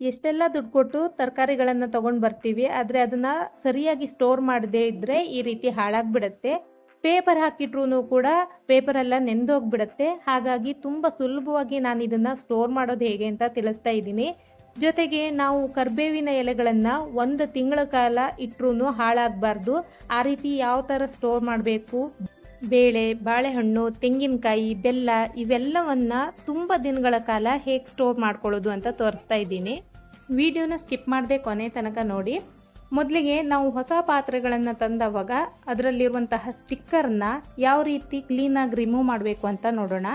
ಎಷ್ಟೆಲ್ಲ ದುಡ್ಡು ಕೊಟ್ಟು ತರಕಾರಿಗಳನ್ನು ತೊಗೊಂಡು ಬರ್ತೀವಿ, ಆದರೆ ಅದನ್ನು ಸರಿಯಾಗಿ ಸ್ಟೋರ್ ಮಾಡದೇ ಇದ್ದರೆ ಈ ರೀತಿ ಹಾಳಾಗ್ಬಿಡುತ್ತೆ. ಪೇಪರ್ ಹಾಕಿಟ್ರೂ ಕೂಡ ಪೇಪರೆಲ್ಲ ನೆಂದೋಗ್ಬಿಡುತ್ತೆ. ಹಾಗಾಗಿ ತುಂಬ ಸುಲಭವಾಗಿ ನಾನು ಇದನ್ನು ಸ್ಟೋರ್ ಮಾಡೋದು ಹೇಗೆ ಅಂತ ತಿಳಿಸ್ತಾ ಇದ್ದೀನಿ. ಜೊತೆಗೆ ನಾವು ಕರ್ಬೇವಿನ ಎಲೆಗಳನ್ನು ಒಂದು ತಿಂಗಳ ಕಾಲ ಇಟ್ಟರೂ ಹಾಳಾಗಬಾರ್ದು. ಆ ರೀತಿ ಯಾವ ಥರ ಸ್ಟೋರ್ ಮಾಡಬೇಕು? ಬೇಳೆ, ಬಾಳೆಹಣ್ಣು, ತೆಂಗಿನಕಾಯಿ, ಬೆಲ್ಲ ಇವೆಲ್ಲವನ್ನ ತುಂಬ ದಿನಗಳ ಕಾಲ ಹೇಗೆ ಸ್ಟೋರ್ ಮಾಡ್ಕೊಳ್ಳೋದು ಅಂತ ತೋರಿಸ್ತಾ ಇದ್ದೀನಿ. ವಿಡಿಯೋನ ಸ್ಕಿಪ್ ಮಾಡದೆ ಕೊನೆ ತನಕ ನೋಡಿ. ಮೊದಲಿಗೆ ನಾವು ಹೊಸ ಪಾತ್ರೆಗಳನ್ನು ತಂದವಾಗ ಅದರಲ್ಲಿರುವಂತಹ ಸ್ಟಿಕ್ಕರ್ನ ಯಾವ ರೀತಿ ಕ್ಲೀನಾಗಿ ರಿಮೂವ್ ಮಾಡಬೇಕು ಅಂತ ನೋಡೋಣ.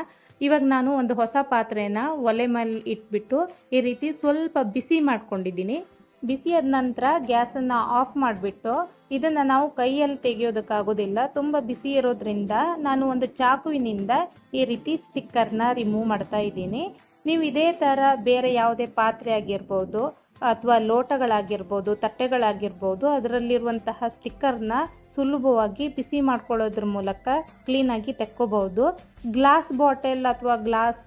ಇವಾಗ ನಾನು ಒಂದು ಹೊಸ ಪಾತ್ರೆಯನ್ನು ಒಲೆ ಮೇಲೆ ಇಟ್ಬಿಟ್ಟು ಈ ರೀತಿ ಸ್ವಲ್ಪ ಬಿಸಿ ಮಾಡ್ಕೊಂಡಿದ್ದೀನಿ. ಬಿಸಿ ಆದ ನಂತರ ಗ್ಯಾಸನ್ನು ಆಫ್ ಮಾಡಿಬಿಟ್ಟು ಇದನ್ನು ನಾವು ಕೈಯಲ್ಲಿ ತೆಗೆಯೋದಕ್ಕಾಗೋದಿಲ್ಲ. ತುಂಬ ಬಿಸಿ ಇರೋದ್ರಿಂದ ನಾನು ಒಂದು ಚಾಕುವಿನಿಂದ ಈ ರೀತಿ ಸ್ಟಿಕ್ಕರ್ನ ರಿಮೂವ್ ಮಾಡ್ತಾ ಇದ್ದೀನಿ. ನೀವು ಇದೇ ಥರ ಬೇರೆ ಯಾವುದೇ ಪಾತ್ರೆ ಆಗಿರ್ಬೋದು ಅಥವಾ ಲೋಟಗಳಾಗಿರ್ಬೋದು, ತಟ್ಟೆಗಳಾಗಿರ್ಬೋದು, ಅದರಲ್ಲಿರುವಂತಹ ಸ್ಟಿಕ್ಕರ್ನ ಸುಲಭವಾಗಿ ಬಿಸಿ ಮಾಡ್ಕೊಳ್ಳೋದ್ರ ಮೂಲಕ ಕ್ಲೀನಾಗಿ ತೆಕ್ಕೋಬಹುದು. ಗ್ಲಾಸ್ ಬಾಟಲ್ ಅಥವಾ ಗ್ಲಾಸ್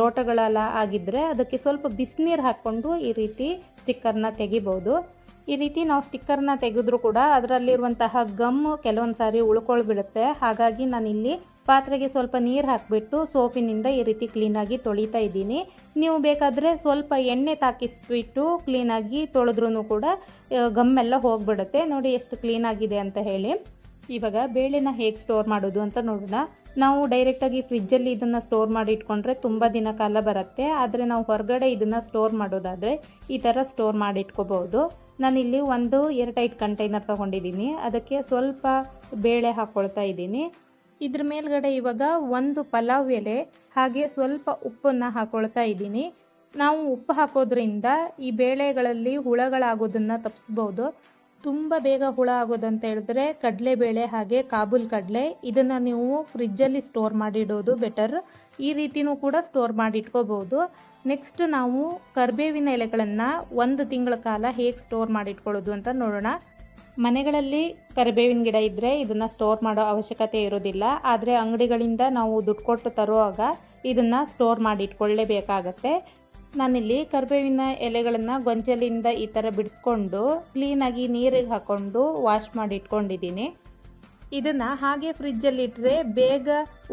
ಲೋಟಗಳೆಲ್ಲ ಆಗಿದ್ದರೆ ಅದಕ್ಕೆ ಸ್ವಲ್ಪ ಬಿಸಿನೀರು ಹಾಕ್ಕೊಂಡು ಈ ರೀತಿ ಸ್ಟಿಕ್ಕರ್ನ ತೆಗಿಬೋದು ಈ ರೀತಿ ನಾವು ಸ್ಟಿಕ್ಕರ್ನ ತೆಗೆದ್ರೂ ಕೂಡ ಅದರಲ್ಲಿರುವಂತಹ ಗಮ್ ಕೆಲವೊಂದು ಸಾರಿ ಉಳ್ಕೊಳ್ಬಿಡುತ್ತೆ. ಹಾಗಾಗಿ ನಾನಿಲ್ಲಿ ಪಾತ್ರೆಗೆ ಸ್ವಲ್ಪ ನೀರು ಹಾಕಿಬಿಟ್ಟು ಸೋಪಿನಿಂದ ಈ ರೀತಿ ಕ್ಲೀನಾಗಿ ತೊಳಿತಾ ಇದ್ದೀನಿ. ನೀವು ಬೇಕಾದರೆ ಸ್ವಲ್ಪ ಎಣ್ಣೆ ತಾಕಿಸ್ಬಿಟ್ಟು ಕ್ಲೀನಾಗಿ ತೊಳೆದ್ರೂ ಕೂಡ ಗಮ್ಮೆಲ್ಲ ಹೋಗ್ಬಿಡುತ್ತೆ. ನೋಡಿ ಎಷ್ಟು ಕ್ಲೀನಾಗಿದೆ ಅಂತ ಹೇಳಿ. ಇವಾಗ ಬೇಳೆನ ಹೇಗೆ ಸ್ಟೋರ್ ಮಾಡೋದು ಅಂತ ನೋಡೋಣ. ನಾವು ಡೈರೆಕ್ಟಾಗಿ ಫ್ರಿಜ್ಜಲ್ಲಿ ಇದನ್ನು ಸ್ಟೋರ್ ಮಾಡಿ ಇಟ್ಕೊಂಡ್ರೆ ತುಂಬ ದಿನ ಕಾಲ ಬರುತ್ತೆ. ಆದರೆ ನಾವು ಹೊರಗಡೆ ಇದನ್ನು ಸ್ಟೋರ್ ಮಾಡೋದಾದರೆ ಈ ಥರ ಸ್ಟೋರ್ ಮಾಡಿ ಇಟ್ಕೋಬಹುದು. ನಾನಿಲ್ಲಿ ಒಂದು ಏರ್ಟೈಟ್ ಕಂಟೈನರ್ ತೊಗೊಂಡಿದ್ದೀನಿ. ಅದಕ್ಕೆ ಸ್ವಲ್ಪ ಬೇಳೆ ಹಾಕ್ಕೊಳ್ತಾ ಇದ್ದೀನಿ. ಇದ್ರ ಮೇಲ್ಗಡೆ ಇವಾಗ ಒಂದು ಪಲಾವ್ ಎಲೆ, ಹಾಗೆ ಸ್ವಲ್ಪ ಉಪ್ಪನ್ನು ಹಾಕೊಳ್ತಾ ಇದ್ದೀನಿ. ನಾವು ಉಪ್ಪು ಹಾಕೋದ್ರಿಂದ ಈ ಬೇಳೆಗಳಲ್ಲಿ ಹುಳಗಳಾಗೋದನ್ನು ತಪ್ಪಿಸ್ಬೋದು ತುಂಬ ಬೇಗ ಹುಳ ಆಗೋದಂತ ಹೇಳಿದ್ರೆ ಕಡಲೆಬೇಳೆ ಹಾಗೆ ಕಾಬೂಲ್ ಕಡಲೆ, ಇದನ್ನು ನೀವು ಫ್ರಿಜ್ಜಲ್ಲಿ ಸ್ಟೋರ್ ಮಾಡಿಡೋದು ಬೆಟರ್. ಈ ರೀತಿನೂ ಕೂಡ ಸ್ಟೋರ್ ಮಾಡಿ ಇಟ್ಕೋಬೋದು ನೆಕ್ಸ್ಟ್ ನಾವು ಕರಿಬೇವಿನ ಎಲೆಗಳನ್ನು ಒಂದು ತಿಂಗಳ ಕಾಲ ಹೇಗೆ ಸ್ಟೋರ್ ಮಾಡಿಟ್ಕೊಳ್ಳೋದು ಅಂತ ನೋಡೋಣ. ಮನೆಗಳಲ್ಲಿ ಕರಿಬೇವಿನ ಗಿಡ ಇದ್ದರೆ ಇದನ್ನು ಸ್ಟೋರ್ ಮಾಡೋ ಅವಶ್ಯಕತೆ ಇರೋದಿಲ್ಲ. ಆದರೆ ಅಂಗಡಿಗಳಿಂದ ನಾವು ದುಡ್ಡು ಕೊಟ್ಟು ತರುವಾಗ ಇದನ್ನು ಸ್ಟೋರ್ ಮಾಡಿ ಇಟ್ಕೊಳ್ಳೇಬೇಕಾಗತ್ತೆ. ನಾನಿಲ್ಲಿ ಕರಿಬೇವಿನ ಎಲೆಗಳನ್ನು ಗೊಂಚಲಿಂದ ಈ ಥರ ಬಿಡಿಸ್ಕೊಂಡು ಕ್ಲೀನಾಗಿ ನೀರಿಗೆ ಹಾಕ್ಕೊಂಡು ವಾಶ್ ಮಾಡಿ ಇಟ್ಕೊಂಡಿದ್ದೀನಿ. ಇದನ್ನು ಹಾಗೆ ಫ್ರಿಜ್ಜಲ್ಲಿ ಇಟ್ಟರೆ ಬೇಗ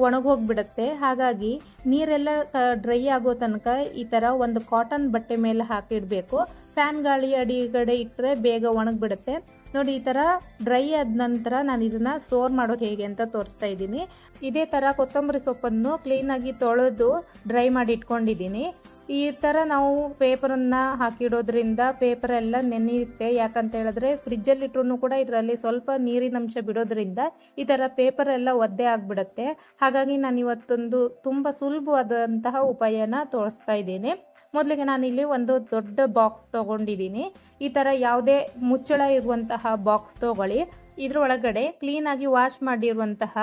ಒಣಗೋಗ್ಬಿಡುತ್ತೆ. ಹಾಗಾಗಿ ನೀರೆಲ್ಲ ಡ್ರೈ ಆಗೋ ತನಕ ಈ ಥರ ಒಂದು ಕಾಟನ್ ಬಟ್ಟೆ ಮೇಲೆ ಹಾಕಿಡಬೇಕು. ಫ್ಯಾನ್ ಗಾಳಿ ಅಡಿಗಡೆ ಇಟ್ಟರೆ ಬೇಗ ಒಣಗಿಬಿಡುತ್ತೆ. ನೋಡಿ, ಈ ಥರ ಡ್ರೈ ಆದ ನಂತರ ನಾನು ಇದನ್ನು ಸ್ಟೋರ್ ಮಾಡೋದು ಹೇಗೆ ಅಂತ ತೋರಿಸ್ತಾ ಇದ್ದೀನಿ. ಇದೇ ಥರ ಕೊತ್ತಂಬರಿ ಸೊಪ್ಪನ್ನು ಕ್ಲೀನಾಗಿ ತೊಳೆದು ಡ್ರೈ ಮಾಡಿ ಇಟ್ಕೊಂಡಿದ್ದೀನಿ. ಈ ಥರ ನಾವು ಪೇಪರನ್ನು ಹಾಕಿಡೋದ್ರಿಂದ ಪೇಪರ್ ಎಲ್ಲ ನೆನೆಯುತ್ತೆ. ಯಾಕಂತ ಹೇಳಿದ್ರೆ ಫ್ರಿಜ್ಜಲ್ಲಿ ಕೂಡ ಇದರಲ್ಲಿ ಸ್ವಲ್ಪ ನೀರಿನ ಅಂಶ ಬಿಡೋದ್ರಿಂದ ಈ ಥರ ಪೇಪರ್ ಎಲ್ಲ ಒದ್ದೆ ಆಗಿಬಿಡುತ್ತೆ. ಹಾಗಾಗಿ ನಾನು ಇವತ್ತೊಂದು ತುಂಬ ಸುಲಭವಾದಂತಹ ಉಪಾಯನ ತೋರಿಸ್ತಾ ಇದ್ದೀನಿ. ಮೊದಲಿಗೆ ನಾನಿಲ್ಲಿ ಒಂದು ದೊಡ್ಡ ಬಾಕ್ಸ್ ತೊಗೊಂಡಿದ್ದೀನಿ. ಈ ಥರ ಯಾವುದೇ ಮುಚ್ಚಳ ಇರುವಂತಹ ಬಾಕ್ಸ್ ತೊಗೊಳ್ಳಿ. ಇದ್ರ ಒಳಗಡೆ ಕ್ಲೀನಾಗಿ ವಾಶ್ ಮಾಡಿರುವಂತಹ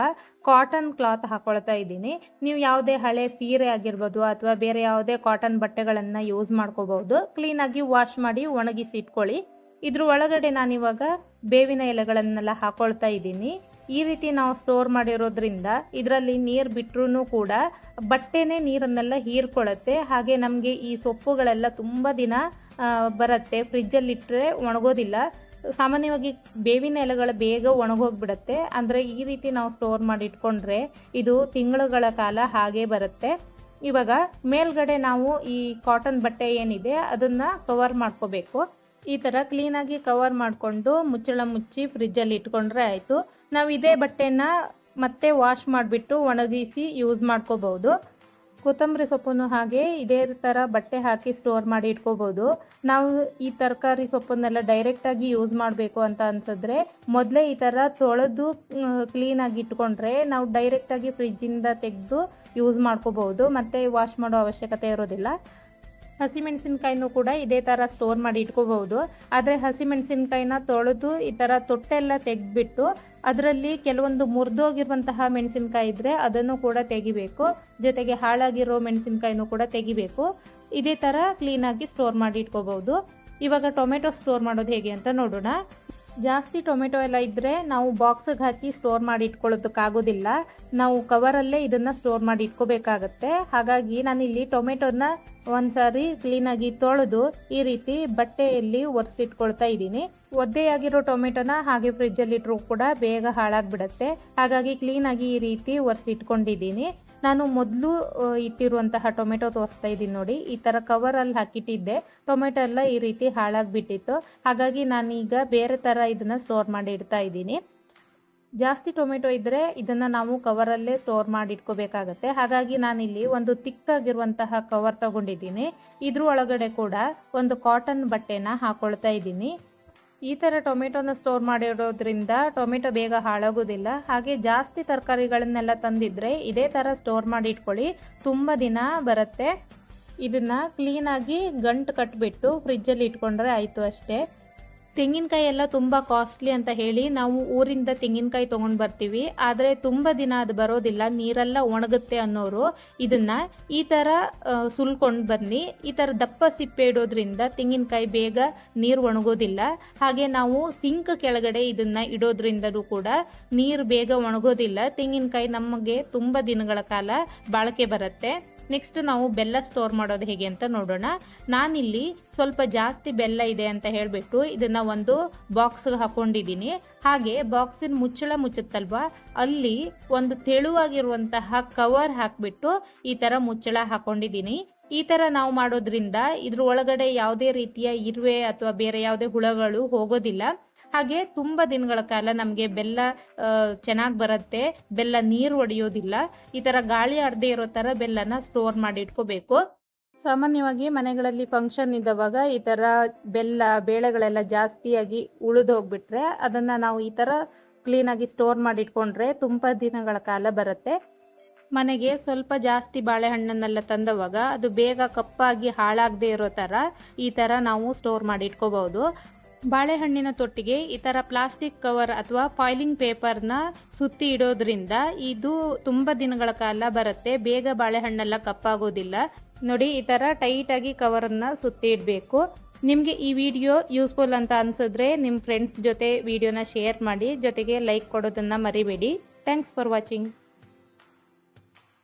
ಕಾಟನ್ ಕ್ಲಾತ್ ಹಾಕೊಳ್ತಾ ಇದ್ದೀನಿ. ನೀವು ಯಾವುದೇ ಹಳೆ ಸೀರೆ ಆಗಿರ್ಬೋದು ಅಥವಾ ಬೇರೆ ಯಾವುದೇ ಕಾಟನ್ ಬಟ್ಟೆಗಳನ್ನು ಯೂಸ್ ಮಾಡ್ಕೋಬಹುದು. ಕ್ಲೀನಾಗಿ ವಾಶ್ ಮಾಡಿ ಒಣಗಿಸಿ ಇಟ್ಕೊಳ್ಳಿ. ಇದ್ರ ಒಳಗಡೆ ನಾನಿವಾಗ ಬೇವಿನ ಎಲೆಗಳನ್ನೆಲ್ಲ ಹಾಕೊಳ್ತಾ ಇದ್ದೀನಿ. ಈ ರೀತಿ ನಾವು ಸ್ಟೋರ್ ಮಾಡಿರೋದ್ರಿಂದ ಇದರಲ್ಲಿ ನೀರು ಬಿಟ್ಟರೂ ಕೂಡ ಬಟ್ಟೆನೇ ನೀರನ್ನೆಲ್ಲ ಹೀರ್ಕೊಳ್ಳುತ್ತೆ ಹಾಗೆ ನಮಗೆ ಈ ಸೊಪ್ಪುಗಳೆಲ್ಲ ತುಂಬ ದಿನ ಬರುತ್ತೆ. ಫ್ರಿಜ್ಜಲ್ಲಿಟ್ಟರೆ ಒಣಗೋದಿಲ್ಲ. ಸಾಮಾನ್ಯವಾಗಿ ಬೇವಿನ ಎಲೆಗಳು ಬೇಗ ಒಣಗೋಗ್ಬಿಡುತ್ತೆ. ಅಂದರೆ ಈ ರೀತಿ ನಾವು ಸ್ಟೋರ್ ಮಾಡಿ ಇಟ್ಕೊಂಡ್ರೆ ಇದು ತಿಂಗಳುಗಳ ಕಾಲ ಹಾಗೆ ಬರುತ್ತೆ. ಇವಾಗ ಮೇಲ್ಗಡೆ ನಾವು ಈ ಕಾಟನ್ ಬಟ್ಟೆ ಏನಿದೆ, ಅದನ್ನು ಕವರ್ ಮಾಡ್ಕೋಬೇಕು. ಈ ಥರ ಕ್ಲೀನಾಗಿ ಕವರ್ ಮಾಡಿಕೊಂಡು ಮುಚ್ಚಳ ಮುಚ್ಚಿ ಫ್ರಿಜ್ಜಲ್ಲಿ ಇಟ್ಕೊಂಡ್ರೆ ಆಯಿತು. ನಾವು ಇದೇ ಬಟ್ಟೆನ ಮತ್ತೆ ವಾಶ್ ಮಾಡಿಬಿಟ್ಟು ಒಣಗಿಸಿ ಯೂಸ್ ಮಾಡ್ಕೋಬೋದು. ಕೊತ್ತಂಬರಿ ಸೊಪ್ಪನ್ನು ಹಾಗೆ ಇದೇ ಥರ ಬಟ್ಟೆ ಹಾಕಿ ಸ್ಟೋರ್ ಮಾಡಿ ಇಟ್ಕೋಬೋದು. ನಾವು ಈ ತರಕಾರಿ ಸೊಪ್ಪನ್ನೆಲ್ಲ ಡೈರೆಕ್ಟಾಗಿ ಯೂಸ್ ಮಾಡಬೇಕು ಅಂತ ಅನ್ಸಿದ್ರೆ ಮೊದಲೇ ಈ ಥರ ತೊಳೆದು ಕ್ಲೀನಾಗಿ ಇಟ್ಕೊಂಡ್ರೆ ನಾವು ಡೈರೆಕ್ಟಾಗಿ ಫ್ರಿಜ್ಜಿಂದ ತೆಗೆದು ಯೂಸ್ ಮಾಡ್ಕೋಬೋದು. ಮತ್ತು ವಾಶ್ ಮಾಡೋ ಅವಶ್ಯಕತೆ ಇರೋದಿಲ್ಲ. ಹಸಿಮೆಣಸಿನ್ಕಾಯಿನೂ ಕೂಡ ಇದೇ ಥರ ಸ್ಟೋರ್ ಮಾಡಿ ಇಟ್ಕೋಬಹುದು. ಆದರೆ ಹಸಿಮೆಣಸಿನ್ಕಾಯಿನ ತೊಳೆದು ಈ ಥರ ತೊಟ್ಟೆಲ್ಲ ತೆಗೆದ್ಬಿಟ್ಟು ಅದರಲ್ಲಿ ಕೆಲವೊಂದು ಮುರಿದೋಗಿರುವಂತಹ ಮೆಣಸಿನ್ಕಾಯಿ ಇದ್ದರೆ ಅದನ್ನು ಕೂಡ ತೆಗಿಬೇಕು. ಜೊತೆಗೆ ಹಾಳಾಗಿರೋ ಮೆಣಸಿನ್ಕಾಯಿನೂ ಕೂಡ ತೆಗಿಬೇಕು. ಇದೇ ಥರ ಕ್ಲೀನಾಗಿ ಸ್ಟೋರ್ ಮಾಡಿ ಇಟ್ಕೋಬಹುದು. ಇವಾಗ ಟೊಮೆಟೊ ಸ್ಟೋರ್ ಮಾಡೋದು ಹೇಗೆ ಅಂತ ನೋಡೋಣ. ಜಾಸ್ತಿ ಟೊಮೆಟೊ ಎಲ್ಲ ಇದ್ದರೆ ನಾವು ಬಾಕ್ಸಿಗೆ ಹಾಕಿ ಸ್ಟೋರ್ ಮಾಡಿ ಇಟ್ಕೊಳ್ಳೋದಕ್ಕಾಗೋದಿಲ್ಲ. ನಾವು ಕವರಲ್ಲೇ ಇದನ್ನು ಸ್ಟೋರ್ ಮಾಡಿ ಇಟ್ಕೋಬೇಕಾಗತ್ತೆ. ಹಾಗಾಗಿ ನಾನು ಇಲ್ಲಿ ಟೊಮೆಟೊನ ಒಂದ್ಸಾರಿ ಕ್ಲೀನಾಗಿ ತೊಳೆದು ಈ ರೀತಿ ಬಟ್ಟೆಯಲ್ಲಿ ಒರೆಸಿಟ್ಕೊಳ್ತಾ ಇದ್ದೀನಿ. ಒದ್ದೆಯಾಗಿರೋ ಟೊಮೆಟೊನ ಹಾಗೆ ಫ್ರಿಜ್ಜಲ್ಲಿ ಇಟ್ಟರು ಕೂಡ ಬೇಗ ಹಾಳಾಗ್ಬಿಡತ್ತೆ. ಹಾಗಾಗಿ ಕ್ಲೀನಾಗಿ ಈ ರೀತಿ ಒರೆಸಿಟ್ಕೊಂಡಿದ್ದೀನಿ. ನಾನು ಮೊದಲು ಇಟ್ಟಿರುವಂತಹ ಟೊಮೆಟೊ ತೋರಿಸ್ತಾ ಇದ್ದೀನಿ ನೋಡಿ. ಈ ಥರ ಕವರಲ್ಲಿ ಹಾಕಿಟ್ಟಿದ್ದೆ. ಟೊಮೆಟೊ ಎಲ್ಲ ಈ ರೀತಿ ಹಾಳಾಗಿಬಿಟ್ಟಿತ್ತು. ಹಾಗಾಗಿ ನಾನೀಗ ಬೇರೆ ಥರ ಇದನ್ನು ಸ್ಟೋರ್ ಮಾಡಿ ಇಡ್ತಾ ಇದ್ದೀನಿ. ಜಾಸ್ತಿ ಟೊಮೆಟೊ ಇದ್ದರೆ ಇದನ್ನು ನಾವು ಕವರಲ್ಲೇ ಸ್ಟೋರ್ ಮಾಡಿ ಇಟ್ಕೋಬೇಕಾಗತ್ತೆ. ಹಾಗಾಗಿ ನಾನಿಲ್ಲಿ ಒಂದು ತಿಕ್ಕಾಗಿರುವಂತಹ ಕವರ್ ತಗೊಂಡಿದ್ದೀನಿ. ಇದ್ರ ಒಳಗಡೆ ಕೂಡ ಒಂದು ಕಾಟನ್ ಬಟ್ಟೆನ ಹಾಕೊಳ್ತಾ ಇದ್ದೀನಿ. ಈ ಥರ ಟೊಮೆಟೊನ ಸ್ಟೋರ್ ಮಾಡಿರೋದ್ರಿಂದ ಟೊಮೆಟೊ ಬೇಗ ಹಾಳಾಗೋದಿಲ್ಲ. ಹಾಗೆ ಜಾಸ್ತಿ ತರಕಾರಿಗಳನ್ನೆಲ್ಲ ತಂದಿದ್ರೆ ಇದೇ ಥರ ಸ್ಟೋರ್ ಮಾಡಿ ಇಟ್ಕೊಳ್ಳಿ. ತುಂಬ ದಿನ ಬರುತ್ತೆ. ಇದನ್ನು ಕ್ಲೀನಾಗಿ ಗಂಟು ಕಟ್ಬಿಟ್ಟು ಫ್ರಿಜ್ಜಲ್ಲಿ ಇಟ್ಕೊಂಡ್ರೆ ಆಯಿತು ಅಷ್ಟೇ. ತೆಂಗಿನಕಾಯಿ ಎಲ್ಲ ತುಂಬ ಕಾಸ್ಟ್ಲಿ ಅಂತ ಹೇಳಿ ನಾವು ಊರಿಂದ ತೆಂಗಿನಕಾಯಿ ತೊಗೊಂಡು ಬರ್ತೀವಿ. ಆದರೆ ತುಂಬ ದಿನ ಅದು ಬರೋದಿಲ್ಲ, ನೀರೆಲ್ಲ ಒಣಗುತ್ತೆ ಅನ್ನೋರು ಇದನ್ನು ಈ ಥರ ಸುಲ್ಕೊಂಡು ಬನ್ನಿ. ಈ ಥರ ದಪ್ಪ ಸಿಪ್ಪೆ ಇಡೋದ್ರಿಂದ ತೆಂಗಿನಕಾಯಿ ಬೇಗ ನೀರು ಒಣಗೋದಿಲ್ಲ. ಹಾಗೆ ನಾವು ಸಿಂಕ್ ಕೆಳಗಡೆ ಇದನ್ನು ಇಡೋದ್ರಿಂದಲೂ ಕೂಡ ನೀರು ಬೇಗ ಒಣಗೋದಿಲ್ಲ. ತೆಂಗಿನಕಾಯಿ ನಮಗೆ ತುಂಬ ದಿನಗಳ ಕಾಲ ಬಾಳಿಕೆ ಬರುತ್ತೆ. ನೆಕ್ಸ್ಟ್ ನಾವು ಬೆಲ್ಲ ಸ್ಟೋರ್ ಮಾಡೋದು ಹೇಗೆ ಅಂತ ನೋಡೋಣ. ನಾನಿಲ್ಲಿ ಸ್ವಲ್ಪ ಜಾಸ್ತಿ ಬೆಲ್ಲ ಇದೆ ಅಂತ ಹೇಳಿಬಿಟ್ಟು ಇದನ್ನು ಒಂದು ಬಾಕ್ಸ್ ಹಾಕೊಂಡಿದ್ದೀನಿ. ಹಾಗೆ ಬಾಕ್ಸಿನ ಮುಚ್ಚಳ ಮುಚ್ಚುತ್ತಲ್ವ? ಅಲ್ಲಿ ಒಂದು ತೆಳುವಾಗಿರುವಂತಹ ಕವರ್ ಹಾಕಿಬಿಟ್ಟು ಈ ಥರ ಮುಚ್ಚಳ ಹಾಕೊಂಡಿದ್ದೀನಿ. ಈ ಥರ ನಾವು ಮಾಡೋದ್ರಿಂದ ಇದ್ರ ಒಳಗಡೆ ಯಾವುದೇ ರೀತಿಯ ಇರುವೆ ಅಥವಾ ಬೇರೆ ಯಾವುದೇ ಹುಳಗಳು ಹೋಗೋದಿಲ್ಲ. ಹಾಗೆ ತುಂಬ ದಿನಗಳ ಕಾಲ ನಮಗೆ ಬೆಲ್ಲ ಚೆನ್ನಾಗಿ ಬರುತ್ತೆ. ಬೆಲ್ಲ ನೀರು ಒಡೆಯೋದಿಲ್ಲ ಈ ಥರ ಗಾಳಿ ಆಡದೆ ಇರೋ ಥರ ಬೆಲ್ಲನ ಸ್ಟೋರ್ ಮಾಡಿ ಇಟ್ಕೋಬೇಕು. ಸಾಮಾನ್ಯವಾಗಿ ಮನೆಗಳಲ್ಲಿ ಫಂಕ್ಷನ್ ಇದ್ದವಾಗ ಈ ಥರ ಬೆಲ್ಲ, ಬೇಳೆಗಳೆಲ್ಲ ಜಾಸ್ತಿಯಾಗಿ ಉಳಿದು ಹೋಗ್ಬಿಟ್ರೆ ಅದನ್ನು ನಾವು ಈ ಥರ ಕ್ಲೀನಾಗಿ ಸ್ಟೋರ್ ಮಾಡಿ ಇಟ್ಕೊಂಡ್ರೆ ತುಂಬ ದಿನಗಳ ಕಾಲ ಬರುತ್ತೆ. ಮನೆಗೆ ಸ್ವಲ್ಪ ಜಾಸ್ತಿ ಬಾಳೆಹಣ್ಣನ್ನೆಲ್ಲ ತಂದವಾಗ ಅದು ಬೇಗ ಕಪ್ಪಾಗಿ ಹಾಳಾಗದೆ ಇರೋ ಥರ ಈ ಥರ ನಾವು ಸ್ಟೋರ್ ಮಾಡಿ ಇಟ್ಕೋಬಹುದು. ಬಾಳೆಹಣ್ಣಿನ ತೊಟ್ಟಿಗೆ ಈ ಥರ ಪ್ಲಾಸ್ಟಿಕ್ ಕವರ್ ಅಥವಾ ಫಾಯ್ಲಿಂಗ್ ಪೇಪರ್ನ ಸುತ್ತಿ ಇಡೋದ್ರಿಂದ ಇದು ತುಂಬ ದಿನಗಳ ಕಾಲ ಬರುತ್ತೆ. ಬೇಗ ಬಾಳೆಹಣ್ಣೆಲ್ಲ ಕಪ್ಪಾಗೋದಿಲ್ಲ. ನೋಡಿ, ಈ ಥರ ಟೈಟಾಗಿ ಕವರನ್ನು ಸುತ್ತಿ ಇಡಬೇಕು. ನಿಮಗೆ ಈ ವಿಡಿಯೋ ಯೂಸ್ಫುಲ್ ಅಂತ ಅನ್ಸಿದ್ರೆ ನಿಮ್ಮ ಫ್ರೆಂಡ್ಸ್ ಜೊತೆ ವಿಡಿಯೋನ ಶೇರ್ ಮಾಡಿ, ಜೊತೆಗೆ ಲೈಕ್ ಕೊಡೋದನ್ನು ಮರಿಬೇಡಿ. Thanks for watching